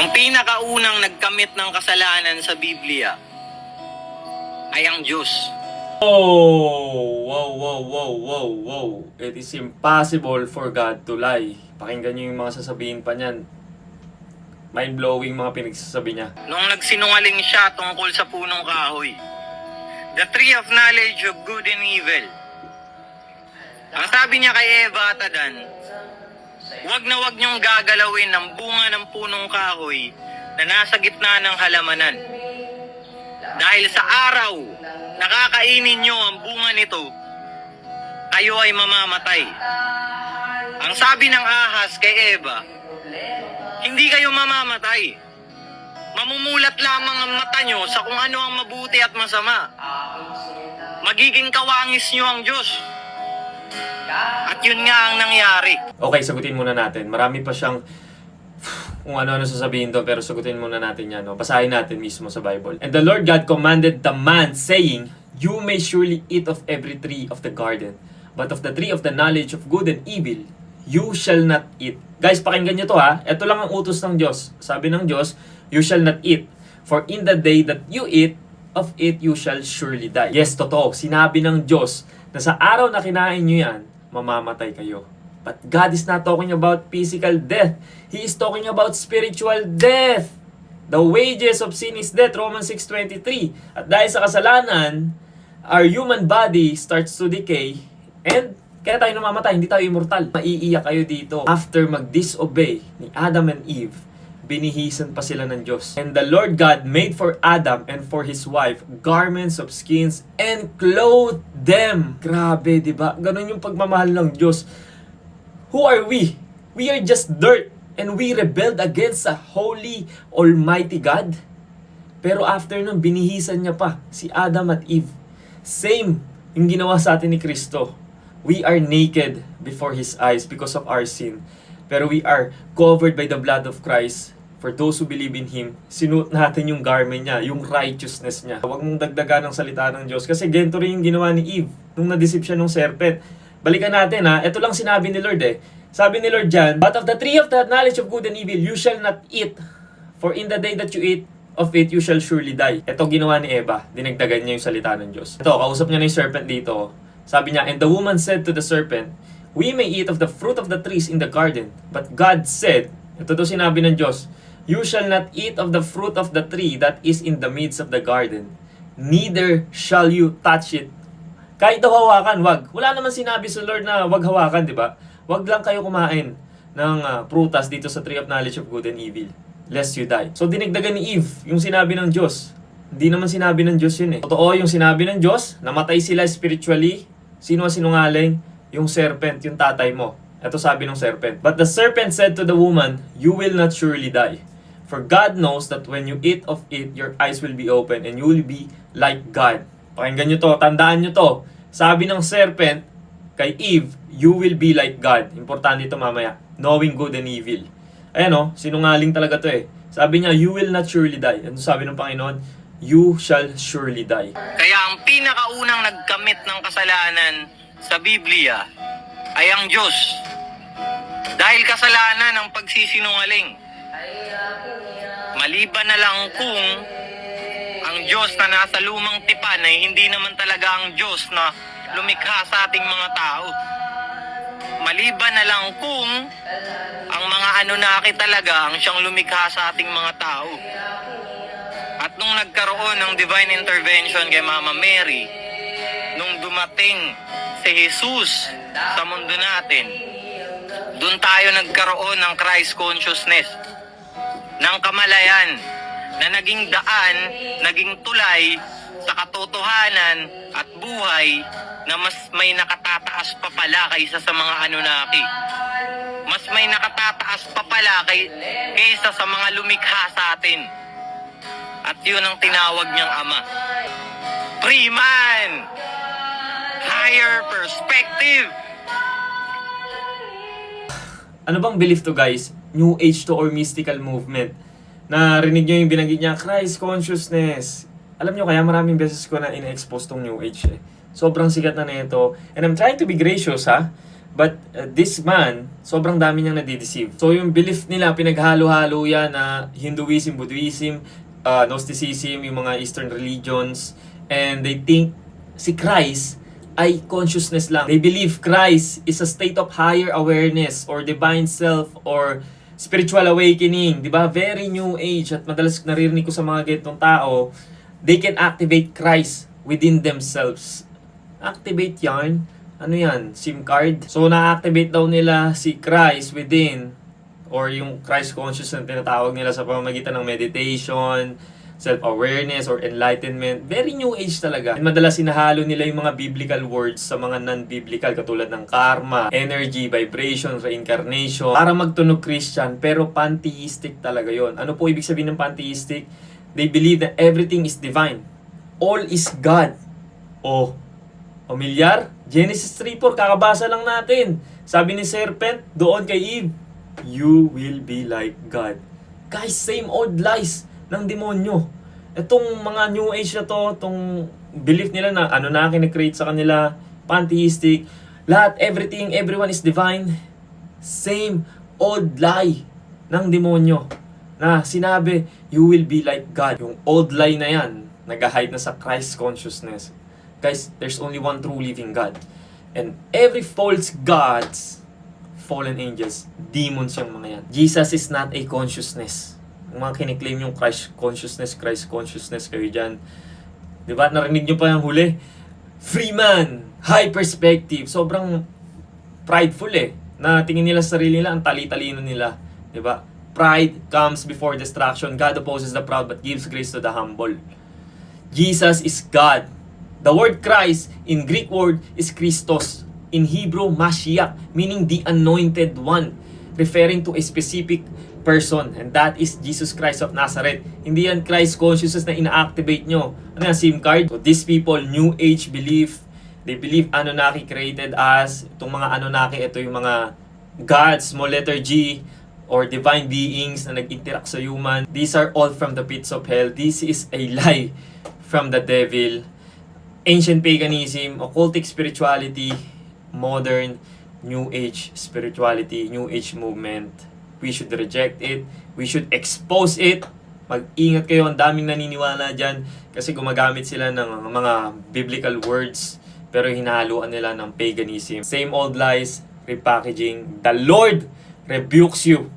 Ang pinakaunang nagkamit ng kasalanan sa Biblia ay ang Diyos. Oh, wow, wow, wow, wow, wow. It is impossible for God to lie. Pakinggan niyo yung mga sasabihin pa niyan. Mind-blowing mga pinagsasabi niya. Nung nagsinungaling siya tungkol sa punong kahoy. The tree of knowledge of good and evil. Ang sabi niya kay Eva at Adan, Huwag na huwag niyong gagalawin ang bunga ng punong kahoy na nasa gitna ng halamanan. Dahil sa araw, nakakainin niyo ang bunga nito, kayo ay mamamatay. Ang sabi ng ahas kay Eva, hindi kayo mamamatay. Mamumulat lamang ang mata nyo sa kung ano ang mabuti at masama. Magiging kawangis nyo ang Diyos. At yun nga ang nangyari. Okay, sagutin muna natin. Marami pa siyang kung ano-ano sasabihin doon, pero sagutin muna natin yan. No? Basahin natin mismo sa Bible. And the Lord God commanded the man, saying, You may surely eat of every tree of the garden, but of the tree of the knowledge of good and evil, you shall not eat. Guys, pakinggan nyo to ha. Ito lang ang utos ng Diyos. Sabi ng Diyos, you shall not eat. For in the day that you eat, of it you shall surely die. Yes, totoo. Sinabi ng Diyos na sa araw na kinain nyo yan, mamamatay kayo. But God is not talking about physical death. He is talking about spiritual death. The wages of sin is death, Romans 6.23. At dahil sa kasalanan, our human body starts to decay and kaya tayo namamatay, hindi tayo immortal. Maiiyak kayo dito. After mag-disobey ni Adam and Eve, binihisan pa sila ng Diyos. And the Lord God made for Adam and for his wife garments of skins and clothed them. Grabe, di ba? Ganon yung pagmamahal ng Diyos. Who are we? We are just dirt and we rebelled against a holy, almighty God. Pero after nun, binihisan niya pa si Adam at Eve. Same yung ginawa sa atin ni Kristo. We are naked before His eyes because of our sin. Pero we are covered by the blood of Christ. For those who believe in Him, sinuot natin yung garment niya, yung righteousness niya. Huwag mong dagdagan ng salita ng Diyos. Kasi ganito rin yung ginawa ni Eve nung nadisip siya ng serpent. Balikan natin ha, ito lang sinabi ni Lord eh. Sabi ni Lord dyan, But of the tree of the knowledge of good and evil, you shall not eat. For in the day that you eat of it, you shall surely die. Ito ginawa ni Eva, dinagdagan niya yung salita ng Diyos. Ito, kausap niya na yung serpent dito. Sabi niya, And the woman said to the serpent, We may eat of the fruit of the trees in the garden. But God said, ito daw sinabi ng Diyos, You shall not eat of the fruit of the tree that is in the midst of the garden. Neither shall you touch it. Kahit daw hawakan, wag. Wala naman sinabi sa Lord na wag hawakan, di ba? Wag lang kayo kumain ng ah, prutas dito sa tree of knowledge of good and evil, lest you die. So dinagdagan ni Eve yung sinabi ng Diyos. Hindi naman sinabi ng Diyos yun eh. Totoo yung sinabi ng Diyos, namatay sila spiritually. Sino ang sinungaling? Yung serpent, yung tatay mo. Ito sabi ng serpent. But the serpent said to the woman, You will not surely die. For God knows that when you eat of it, your eyes will be open and you will be like God. Pakinggan nyo to, tandaan nyo to. Sabi ng serpent kay Eve, you will be like God. Importante ito mamaya. Knowing good and evil. Ayan o, sinungaling talaga to eh. Sabi niya, you will not surely die. Ano sabi ng Panginoon? You shall surely die. Kaya ang pinakaunang nagkamit ng kasalanan sa Biblia ay ang Diyos. Dahil kasalanan ang pagsisinungaling. Maliban na lang kung ang Diyos na nasa lumang tipan ay hindi naman talaga ang Diyos na lumikha sa ating mga tao. Maliban na lang kung ang mga Anunnaki talaga ang siyang lumikha sa ating mga tao. At nung nagkaroon ng divine intervention kay Mama Mary, nung dumating si Jesus sa mundo natin, doon tayo nagkaroon ng Christ consciousness, ng kamalayan, na naging daan, naging tulay sa katotohanan at buhay na mas may nakatataas pa pala kaysa sa mga Anunnaki. Mas may nakatataas pa pala kay, kaysa sa mga lumikha sa atin. At yun ang tinawag niyang ama. Freeman! Higher perspective! Ano bang belief to guys? New Age to or mystical movement? Narinig nyo yung binanggit niya, Christ consciousness. Alam nyo kaya maraming beses ko na ina-expose tong New Age eh. Sobrang sikat na nito. And I'm trying to be gracious ha. But uh, this man, sobrang dami niyang nadideceive. So yung belief nila, pinaghalo-halo yan na Hinduism, Buddhism, uh, Gnosticism, yung mga Eastern religions. And they think si Christ ay consciousness lang. They believe Christ is a state of higher awareness or divine self or spiritual awakening. Di ba? Very new age. At madalas naririnig ko sa mga ganitong tao, they can activate Christ within themselves. Activate yarn? Ano yan? SIM card? So, na-activate daw nila si Christ within or yung Christ consciousness na tinatawag nila sa pamamagitan ng meditation, self-awareness, or enlightenment. Very new age talaga. And madalas sinahalo nila yung mga biblical words sa mga non-biblical katulad ng karma, energy, vibration, reincarnation para magtunog Christian pero pantheistic talaga yon. Ano po ibig sabihin ng pantheistic? They believe that everything is divine. All is God. Oh, Pamilyar? Genesis 3.4, kakabasa lang natin. Sabi ni Serpent, doon kay Eve, You will be like God. Guys, same old lies ng demonyo. Itong mga new age na to, itong belief nila na ano na kinecreate sa kanila, pantheistic, lahat, everything, everyone is divine. Same old lie ng demonyo na sinabi, you will be like God. Yung old lie na yan, nag-hide na sa Christ consciousness. Guys, there's only one true living God. And every false gods, fallen angels, demons yung mga yan. Jesus is not a consciousness. Mga kiniklaim yung Christ consciousness, Christ consciousness kayo dyan. Di ba? Narinig nyo pa yung huli? Free man, high perspective. Sobrang prideful eh. Na tingin nila sa sarili nila, ang tali-talino nila. Di ba? Pride comes before destruction. God opposes the proud but gives grace to the humble. Jesus is God. The word Christ in Greek word is Christos. In Hebrew, Mashiach, meaning the anointed one, referring to a specific person. And that is Jesus Christ of Nazareth. Hindi yan Christ consciousness na ina-activate nyo. Ano yan, SIM card? So these people, New Age belief, they believe Anunnaki created us. Itong mga Anunnaki, ito yung mga gods, small letter G, or divine beings na nag-interact sa human. These are all from the pits of hell. This is a lie from the devil ancient paganism, occultic spirituality, modern, new age spirituality, new age movement. We should reject it. We should expose it. Mag-ingat kayo, ang daming naniniwala dyan kasi gumagamit sila ng mga biblical words pero hinahaluan nila ng paganism. Same old lies, repackaging. The Lord rebukes you